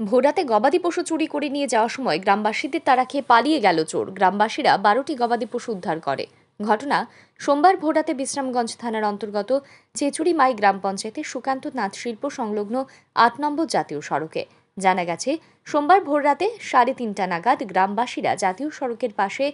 ভোরাতে গবাদি পশু চুরি করে নিয়ে যাওয়ার সময় গ্রামবাসীদের তারা খেয়ে পালিয়ে গেল চোর। গ্রামবাসীরা বারোটি গবাদি পশু উদ্ধার করে। ঘটনা, সোমবার ভোরাতে বিশ্রামগঞ্জ থানার অন্তর্গত চেচুরি মাই গ্রাম পঞ্চায়েতের সুকান্ত নাথ শিল্প সংলগ্ন আট নম্বর জাতীয় সড়কে। জানা গেছে, সোমবার ভোররাতে সাড়ে তিনটা নাগাদ গ্রামবাসীরা জাতীয় সড়কের পাশে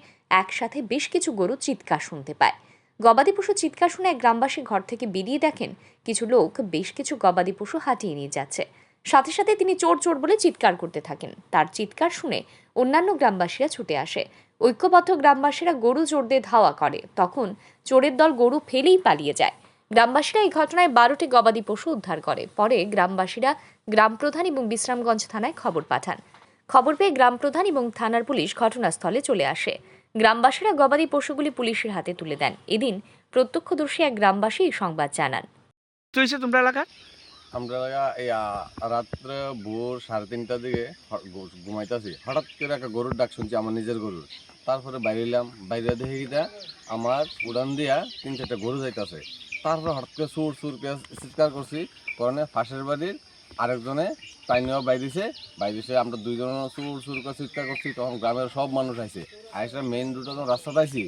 একসাথে বেশ কিছু গরু চিৎকার শুনতে পায়। গবাদি পশু চিৎকার শুনে এক গ্রামবাসী ঘর থেকে বেরিয়ে দেখেন, কিছু লোক বেশ কিছু গবাদি পশু হাতিয়ে নিয়ে যাচ্ছে। সাথে সাথে তিনি চোর চোর বলে চিৎকার করতে থাকেন। তার চিৎকার শুনে অন্যান্য গ্রামবাসীরা ছুটে আসে। ঐক্যবদ্ধ গ্রামবাসীরা গরু চোরদের ধাওয়া করে। তখন চোরের দল গরু ফেলেই পালিয়ে যায়। গ্রামবাসীরা এই ঘটনায় বারোটি গবাদি পশু উদ্ধার করে। পরে গ্রামবাসীরা গ্রাম প্রধান এবং বিশ্রামগঞ্জ থানায় খবর পাঠান। খবর পেয়ে গ্রাম প্রধান এবং থানার পুলিশ ঘটনাস্থলে চলে আসে। গ্রামবাসীরা গবাদি পশুগুলি পুলিশের হাতে তুলে দেন। এদিন প্রত্যক্ষদর্শী এক গ্রামবাসী সংবাদ জানান। তোমরা আমরা রাত্রে ভোর সাড়ে তিনটার দিকে ঘুমাইতেছি। হঠাৎ করে একটা গরুর ডাক শুনছি, আমার নিজের গরুর। তারপরে বাইরে এলাম, বাইরে দেখে গিটা আমার উড়ান দিয়া তিন চারটা গরু যাইতেছে। তারপরে হঠাৎ করে সুর সুর চিৎকার করছি কারণে ফাঁসের বাড়ির আরেকজনে তাই টাইনেও বাইরেছে বাইরেছে আমরা দুইজন সুর সুর করে চিৎকার করছি তখন গ্রামের সব মানুষ আইছে। আইসা মেইন রুটে যখন রাস্তাতে আইছি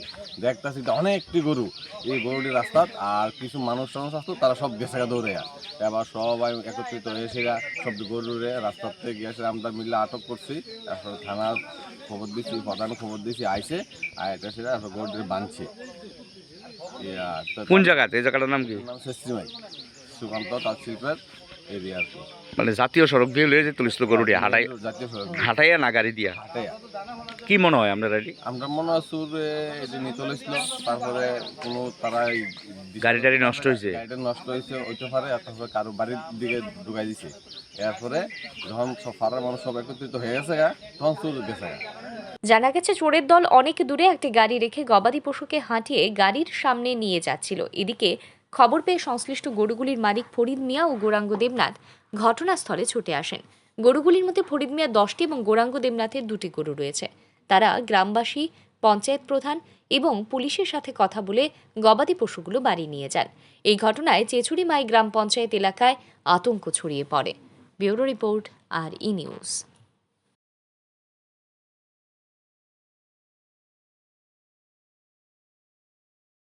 দেখতেছি অনেকটি গরু। এই গরুটি রাস্তাত আর কিছু মানুষ টানুষ আসতো তারা সব গেছে দৌড়ে এবার সবাই একত্রিত হয়েছে সব গরুরে রাস্তার থেকে গিয়েছে আমরা মিলে আটক করছি। তারপরে থানার খবর দিচ্ছি প্রধান খবর দিছি আইসে আর এটা সেটা গরুটি বাঁধছে। ইয়া, কোন জায়গাতে? এই জায়গাটার নাম কি? নাম শেষিমাই সুকান্ত তাঁত শিল্পের। এরিয়া আর কি মানে জাতীয় সড়ক দিয়ে লয়ে যে তুলিছিল গরুটি হাঁটাই জাতীয় সড়ক। হাঁটাইয়া না গাড়ি দিয়া? হাটাইয়া। কি মনে হয় আমরা রেডি আমরা মনে হয় সুর এটি নিয়ে চলেছিল তারপরে কোনো তারা গাড়ি টাড়ি নষ্ট হয়েছে? গাড়িটা নষ্ট হয়েছে ওইটা পারে আর তারপরে কারও বাড়ির দিকে ঢুকাই দিছে। এরপরে যখন পাড়ার মানুষ সব একত্রিত হয়ে গেছে গা তখন সুর গেছে জানা গেছে চোরের দল অনেক দূরে একটি গাড়ি রেখে গবাদি পশুকে হাঁটিয়ে গাড়ির সামনে নিয়ে যাচ্ছিল। এদিকে খবর পেয়ে সংশ্লিষ্ট গরুগুলির মালিক ফরিদ মিয়া ও গৌরাঙ্গ দেবনাথ ঘটনাস্থলে ছুটে আসেন। গরুগুলির মধ্যে ফরিদ মিয়া দশটি এবং গৌরাঙ্গ দেবনাথের দুটি গরু রয়েছে। তারা গ্রামবাসী, পঞ্চায়েত প্রধান এবং পুলিশের সাথে কথা বলে গবাদি পশুগুলো বাড়ি নিয়ে যান। এই ঘটনায় চেচুড়ি মাই গ্রাম পঞ্চায়েত এলাকায় আতঙ্ক ছড়িয়ে পড়ে। Bureau report R E news.